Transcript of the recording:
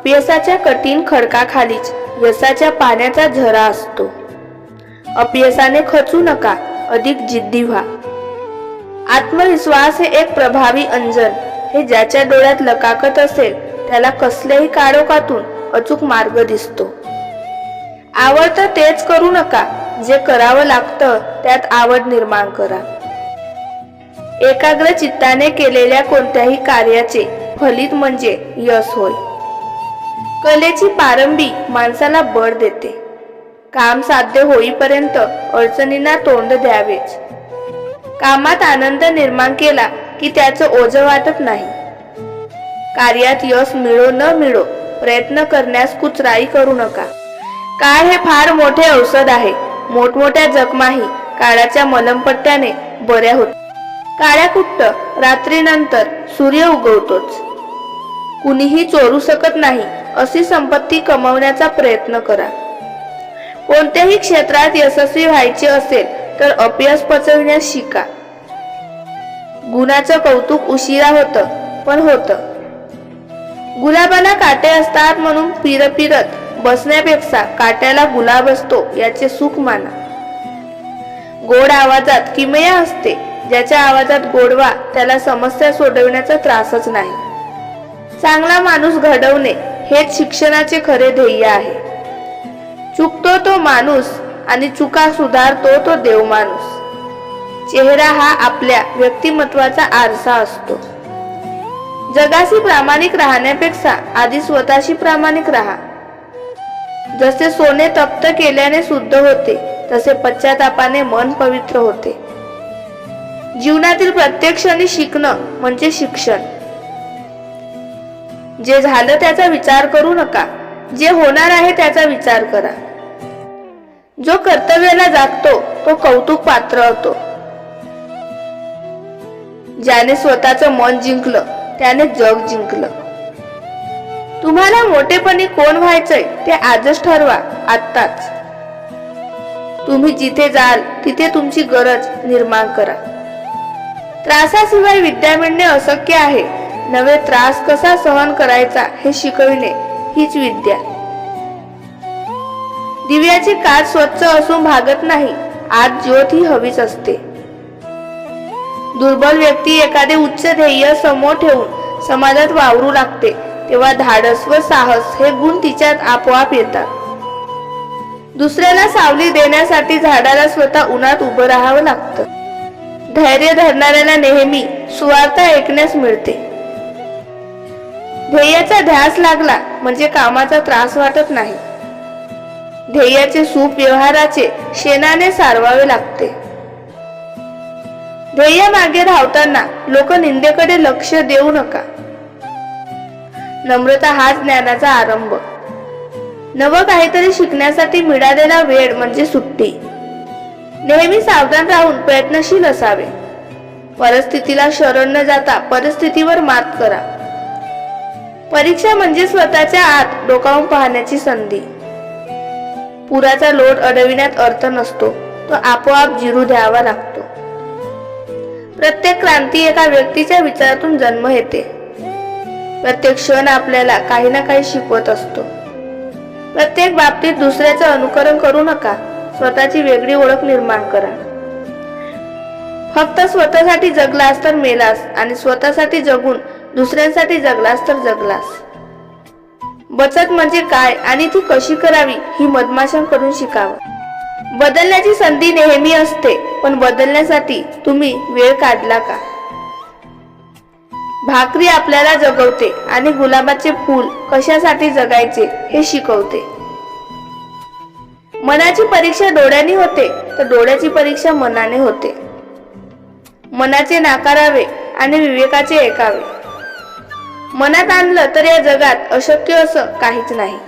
अपयसाच्या कठीण खडकाखालीच यशाच्या पाण्याचा झरा असतो. अपयसाने खचू नका अधिक जिद्दी व्हा. आत्मविश्वास हे एक प्रभावी अंजन. हे ज्याच्या डोळ्यात लकाकत असेल त्याला कसल्याही काळोखातून अचूक मार्ग दिसतो. आवडतं तेच करू नका जे करावं लागतं त्यात आवड निर्माण करा. एकाग्र चित्ताने केलेल्या कोणत्याही कार्याचे फलित म्हणजे यश होय. कलेची पारंबी माणसाला बळ देते. काम साध्य होईपर्यंत अडचणींना तोंड द्यावेच. कामात आनंद निर्माण केला की त्याचं ओझ वाटत नाही. कार्यात यश मिळो न मिळो प्रयत्न करण्यास कुचराई करू नका. काळ हे फार मोठे औषध आहे. मोठमोठ्या जखमाही काळाच्या मलमपट्ट्याने बऱ्या होत. काळ्या कुट्ट रात्रीनंतर सूर्य उगवतोच. कुणीही चोरू शकत नाही. अशी संपत्ती कमवण्याचा प्रयत्न करा. कोणत्याही क्षेत्रात यशस्वी व्हायचे असेल तर अपयश पचविण्यास शिका. गुणाचं कौतुक उशिरा होतं पण होतं. गुलाबाला काटे असतात म्हणून फिर फिरत बसण्यापेक्षा काट्याला गुलाब असतो याचे सुख माना. गोड आवाजात किमया असते ज्याच्या आवाजात गोडवा त्याला समस्या सोडवण्याचा त्रासच नाही. चांगला माणूस घडवणे हेच शिक्षणाचे खरे ध्येय आहे. चुकतो तो माणूस आणि चुका सुधारतो तो देव माणूस. चेहरा हा आपल्या व्यक्तिमत्वाचा आरसा असतो. जगाशी प्रामाणिक राहण्यापेक्षा आधी स्वतःशी प्रामाणिक राहा. जसे सोने तप्त केल्याने शुद्ध होते तसे पश्चातापाने मन पवित्र होते. जीवनातील प्रत्येक क्षणी शिकणं म्हणजे शिक्षण. जे झालं त्याचा विचार करू नका. जे होणार आहे त्याचा विचार करा. जो कर्तव्याला जागतो तो कौतुक पात्र होतो. ज्याने स्वतःचं मन जिंकलं त्याने जग जिंकलं. तुम्हाला मोठेपणी कोण व्हायचंय ते आजच ठरवा आत्ताच. तुम्ही जिथे जाल तिथे तुमची गरज निर्माण करा. त्रासाशिवाय विद्या मिळणे अशक्य आहे. नवे त्रास कसा सहन करायचा हे शिकविणे हीच विद्या. दिव्याची काच स्वच्छ असून भागत नाही आत ज्योत ही हवीच असते. दुर्बल व्यक्ती एखादे उच्च ध्येय समोर ठेवून समाजात वावरू लागते तेव्हा धाडस व साहस हे गुण तिच्यात आपोआप येतात. दुसऱ्याला सावली देण्यासाठी झाडाला स्वतः उन्हात उभं राहावं लागतं. धैर्य धरणाऱ्याला नेहमी सुवार्ता ऐकण्यास मिळते. ध्येयाचा ध्यास लागला म्हणजे कामाचा त्रास वाटत नाही. ध्येयाचे सूप व्यवहाराचे शेणाने सारवावे लागते. ध्येय मागे धावताना लोक निंदेकडे लक्ष देऊ नका. नम्रता हाच ज्ञानाचा आरंभ. नवं काहीतरी शिकण्यासाठी मिळालेला वेळ म्हणजे सुट्टी. नेहमी सावधान राहून प्रयत्नशील असावे. परिस्थितीला शरण न जाता परिस्थितीवर मात करा. परीक्षा म्हणजे स्वतःच्या आत डोकावून पाहण्याची संधी. पुराचा लोट अडविण्यात अर्थ नसतो तो आपोआप जिरू द्यावा लागतो. प्रत्येक क्रांती एका व्यक्तीच्या विचारातून जन्म येते प्रत्येक क्षण आपल्याला काही ना काही शिकवत असतो. प्रत्येक बाबतीत दुसऱ्याचं अनुकरण करू नका स्वतःची वेगळी ओळख निर्माण करा. फक्त स्वतःसाठी जगलास तर मेलास आणि स्वतःसाठी जगून दुसऱ्यांसाठी जगलास तर जगलास. बचत म्हणजे काय आणि ती कशी करावी ही मधमाशांकडून शिकावं. बदलण्याची संधी नेहमी असते पण बदलण्यासाठी तुम्ही वेळ काढला का? भाकरी आपल्याला जगवते आणि गुलाबाचे फूल कशासाठी जगायचे हे शिकवते. मनाची परीक्षा डोळ्याने होते तर डोळ्याची परीक्षा मनाने होते. मनाचे नाकारावे आणि विवेकाचे ऐकावे. मनात आणलं तर या जगात अशक्य असं काहीच नाही.